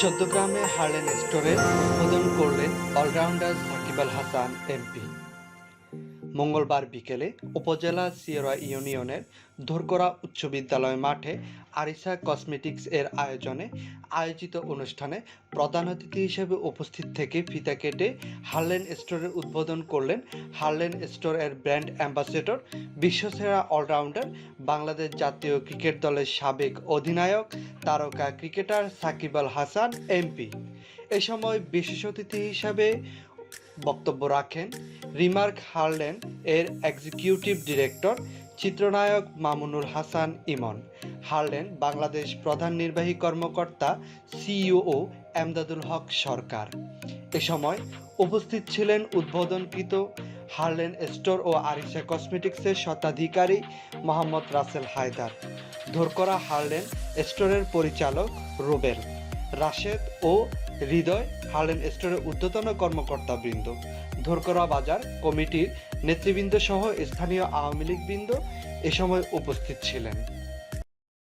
চৌদ্দগ্রামে হারলেন স্টোরে উদ্বোধন করলেন অলরাউন্ডার সাকিব আল হাসান এমপি। মঙ্গলবার বিকেলে উপজেলা সিয়রা ইউনিয়নের ধরকরা উচ্চ বিদ্যালয় মাঠে আরিসা কসমেটিক্স এর আয়োজনে আয়োজিত অনুষ্ঠানে প্রধান অতিথি হিসেবে উপস্থিত থেকে ফিতা কেটে হার্লেন স্টোরের উদ্বোধন করলেন হার্লেন স্টোর এর ব্র্যান্ড অ্যাম্বাসেডর, বিশ্বসেরা অলরাউন্ডার, বাংলাদেশ জাতীয় ক্রিকেট দলের সাবেক অধিনায়ক, তারকা ক্রিকেটার সাকিব আল হাসান, এমপি। এ সময় বিশেষ অতিথি হিসাবে বক্তব্য রাখেন। রিমার্ক হার্লেন এর এক্সিকিউটিভ ডিরেক্টর চিত্রনায়ক মামুনুল হাসান ইমন। হার্লেন বাংলাদেশ প্রধান নির্বাহী কর্মকর্তা, সিইও এমদাদুল হক সরকার। এ সময় উপস্থিত ছিলেন উদ্বোধনকৃত। হার্লেন স্টোর ও আরিসা কসমেটিক্সের স্বত্বাধিকারী মোহাম্মদ রাসেল হায়দার। ধরকরা হার্লেন স্টোরের পরিচালক রুবেল। রাশেদ ও হৃদয় হার্লেন স্টোরের ঊর্ধ্বতন কর্মকর্তা বৃন্দ ধরকরা বাজার কমিটির নেতৃবৃন্দ সহ স্থানীয় আওয়ামী লীগ বৃন্দ এ সময় উপস্থিত ছিলেন।